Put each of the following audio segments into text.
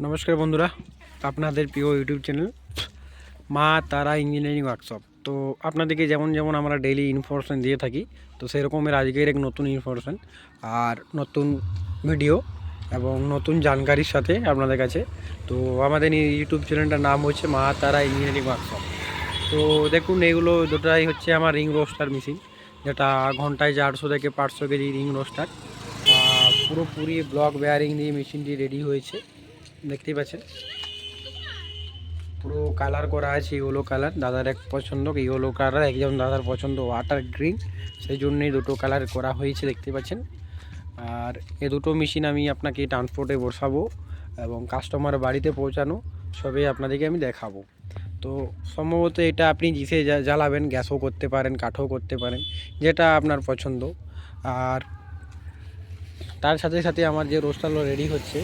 নমস্কার বন্ধুরা, আপনাদের প্রিয় ইউটিউব চ্যানেল মা তারা ইঞ্জিনিয়ারিং ওয়ার্কশপ তো আপনাদেরকে যেমন যেমন আমরা ডেইলি ইনফরমেশান দিয়ে থাকি, তো সেরকমের আজকের এক নতুন ইনফরমেশান আর নতুন ভিডিও এবং নতুন জানকারির সাথে আপনাদের কাছে। তো আমাদের এই ইউটিউব চ্যানেলটার নাম হচ্ছে মা তারা ইঞ্জিনিয়ারিং ওয়ার্কশপ তো দেখুন, এগুলো দুটাই হচ্ছে আমার রিং রোস্টার মেশিন যেটা ঘন্টায় চারশো থেকে পাঁচশো কেজি রিং রোস্টার পুরোপুরি ব্লক বেয়ারিং দিয়ে মেশিনটি রেডি হয়েছে। দেখতেই পাচ্ছেন। পুরো কালার করা আছে ইয়েলো কালার। দাদার এক পছন্দ, ইয়েলো কালার একজন দাদার পছন্দ ওয়াটার গ্রিন সেই জন্যই দুটো কালার করা হয়েছে দেখতে পাচ্ছেন। আর এ দুটো মেশিন আমি আপনাকে ট্রান্সপোর্টে বসাবো এবং কাস্টমার বাড়িতে পৌঁছানো সবই আপনাদেরকে আমি দেখাবো। তো সম্ভবত এটা আপনি জিসে জ্বালাবেন, গ্যাসও করতে পারেন, কাঠও করতে পারেন, যেটা আপনার পছন্দ। আর তার সাথে সাথে আমার যে রোস্টারগুলো রেডি হচ্ছে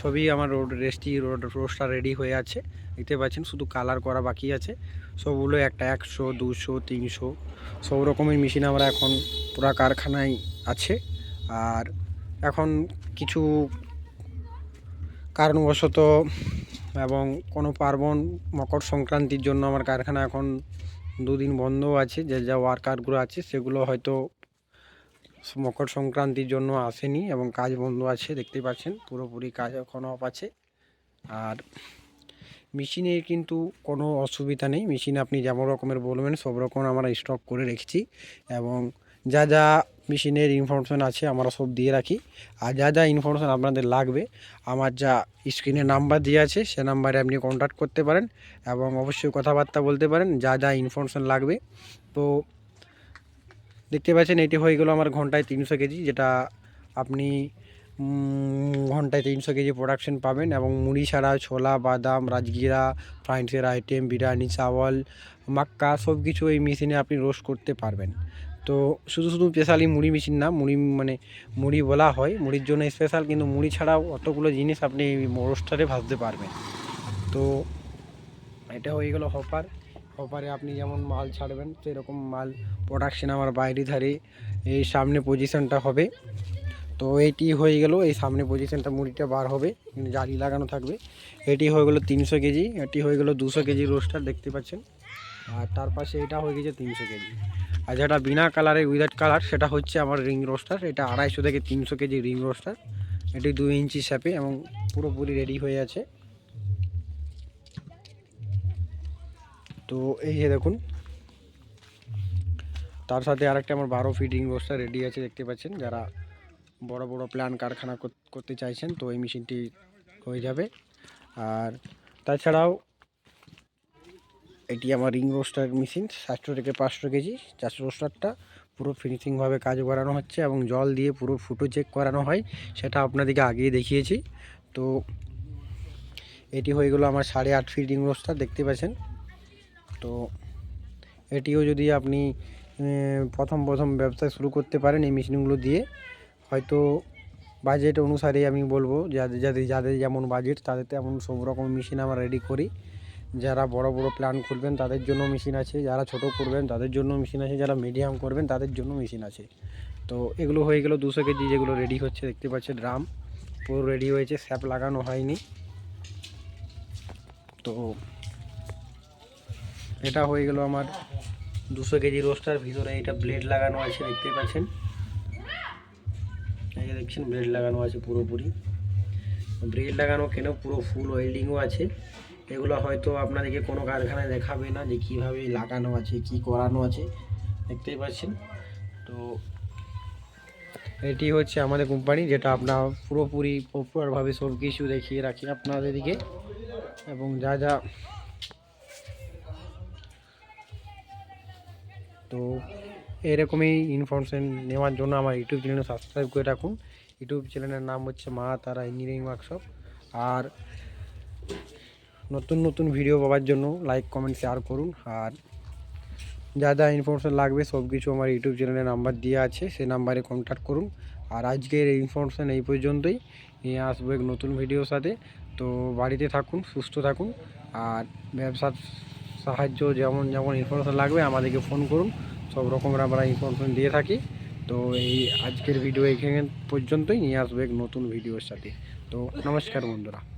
সবই আমার রোড রেস্টি রোড রোস্টার রেডি হয়ে আছে। দেখতে পাচ্ছেন, শুধু কালার করা বাকি আছে। সবগুলো একটা একশো, দুশো, তিনশো, সব রকমের মেশিন আমরা এখন পুরা কারখানায় আছে। আর এখন কিছু কারণবশত এবং কোনো পার্বণ মকর সংক্রান্তির জন্য আমার কারখানা এখন দুদিন বন্ধ আছে, যে যা ওয়ার্কারগুলো আছে, সেগুলো হয়তো মকর সংক্রান্তির জন্য আসেনি এবং কাজ বন্ধ আছে দেখতে পাচ্ছেন, পুরোপুরি কাজ এখন অফ আছে। আর মেশিনের কিন্তু কোনো অসুবিধা নেই। মেশিন আপনি যেমন রকমের বলবেন, সব রকম আমরা স্টক করে রেখেছি এবং যা যা মেশিনের ইনফরমেশান আছে আমরা সব দিয়ে রাখি। আর যা যা ইনফরমেশান আপনাদের লাগবে, আমার যা স্ক্রিনে নাম্বার দেওয়া আছে, সে নাম্বারে আপনি কন্ট্যাক্ট করতে পারেন এবং অবশ্যই কথাবার্তা বলতে পারেন, যা যা ইনফরমেশান লাগবে। তো দেখতে পাচ্ছেন, এটি হয়ে গেল আমার ঘন্টায় তিনশো কেজি, যেটা আপনি ঘন্টায় তিনশো কেজি প্রোডাকশন পাবেন এবং মুড়ি ছাড়া, ছোলা, বাদাম, রাজগিরা ফ্রাইন্সের আইটেম বিরিয়ানি, চাওয়াল, মাক্কা সব কিছু এই মেশিনে আপনি রোস্ট করতে পারবেন। তো শুধু শুধু স্পেশালি মুড়ি মেশিন না, মুড়ি মানে মুড়ি বলা হয়, মুড়ির জন্য স্পেশাল কিন্তু মুড়ি ছাড়াও অতগুলো জিনিস আপনি এই রোস্টারে ভাজতে পারবেন। তো এটা হয়ে গেলো হপার হপারে আপনি যেমন মাল ছাড়বেন, সেরকম মাল প্রোডাকশন আমার বাইরে ধারে এই সামনে পজিশনটা হবে। তো এটি হয়ে গেল, এই সামনে পজিশনটা মুড়িটা বার হবে জালি লাগানো থাকবে। এটি হয়ে গেলো তিনশো কেজি, এটি হয়ে গেলো দুশো কেজি রোস্টার দেখতে পাচ্ছেন। আর তার পাশে এটা হয়ে গেছে তিনশো কেজি। আর যেটা বিনা কালারে উইদাউট কালার সেটা হচ্ছে আমার রিং রোস্টার এটা আড়াইশো থেকে তিনশো কেজি রিং রোস্টার এটি দুই ইঞ্চি স্যাপে এবং পুরোপুরি রেডি হয়ে আছে। তো এই যে দেখুন, তার সাথে আরেকটা আমার বারো ফিট রিং রোস্টার রেডি আছে, দেখতে পাচ্ছেন। যারা বড় বড় প্ল্যান কারখানা কর- করতে চাইছেন, তো এই মেশিনটি হয়ে যাবে। আর তাছাড়াও এটি আমার রিং রোস্টার মেশিন সাতশো থেকে পাঁচশো কেজি চারশো রোস্টারটা পুরো ফিনিশিংভাবে কাজ করানো হচ্ছে এবং জল দিয়ে পুরো ফুটো চেক করানো হয়, সেটা আপনাদেরকে আগেই দেখিয়েছি। তো এটি হয়ে গেলো আমার সাড়ে আট ফিট রিং রোস্টার দেখতে পাচ্ছেন। তো এটিও যদি আপনি প্রথম প্রথম ব্যবসা শুরু করতে পারেন এই মেশিনগুলো দিয়ে, হয়তো বাজেট অনুসারে আমি বলব, যাদের যাদের যাদের যেমন বাজেট তাদের তেমন সব রকম মেশিন আমরা রেডি করি। যারা বড় বড় প্ল্যান করবেন, তাদের জন্য মেশিন আছে। যারা ছোট করবেন, তাদের জন্য মেশিন আছে। যারা মিডিয়াম করবেন, তাদের জন্য মেশিন আছে। তো এগুলো হয়ে গেল দুশো কেজি যেগুলো রেডি হচ্ছে, দেখতে পাচ্ছেন ড্রাম পুরো রেডি হয়েছে স্যাপ লাগানো হয়নি। তো এটা হয়ে গেল আমার দুশো কেজি রোস্টার, ভিতরে এটা ব্লেড লাগানো আছে দেখতে পাচ্ছেন। এই দেখছেন ব্লেড লাগানো আছে পুরোপুরি। ব্লেড লাগানো কেন, পুরো ফুল ওয়েল্ডিংও আছে। এগুলো হয়তো আপনাদেরকে কোনো কারখানায় দেখাবে না যে কীভাবে লাগানো আছে, কি করানো আছে। দেখতেই পাচ্ছেন। তো এটি হচ্ছে আমাদের কোম্পানি যেটা আপনার পুরোপুরি প্রপারভাবে সব কিছু দেখিয়ে রাখি আপনাদেরকে। এবং যা যা তো এরকমই ইনফরমেশন নেওয়ার জন্য আমার ইউটিউব চ্যানেল সাবস্ক্রাইব করে রাখুন। ইউটিউব চ্যানেলের নাম হচ্ছে মা তারা ইঞ্জিনিয়ারিং ওয়ার্কশপ আর নতুন নতুন ভিডিও পাওয়ার জন্য লাইক কমেন্ট শেয়ার করুন। আর যা যা ইনফরমেশন লাগবে সব কিছু আমার ইউটিউব চ্যানেলে নাম্বার দেওয়া আছে সেই নাম্বারে কন্ট্যাক্ট করুন। আর আজকের এই ইনফরমেশান এই পর্যন্তই। নিয়ে আসব এক নতুন ভিডিওর সাথে। তো বাড়িতে থাকুন, সুস্থ থাকুন। আর ব্যবসার সাহায্য যেমন যেমন ইনফরমেশান লাগবে, আমাদেরকে ফোন করুন। সব রকমের আমরা ইনফরমেশান দিয়ে থাকি। তো এই আজকের ভিডিও এখানে পর্যন্তই। নিয়ে আসবে এক নতুন ভিডিওর সাথে। তো নমস্কার বন্ধুরা।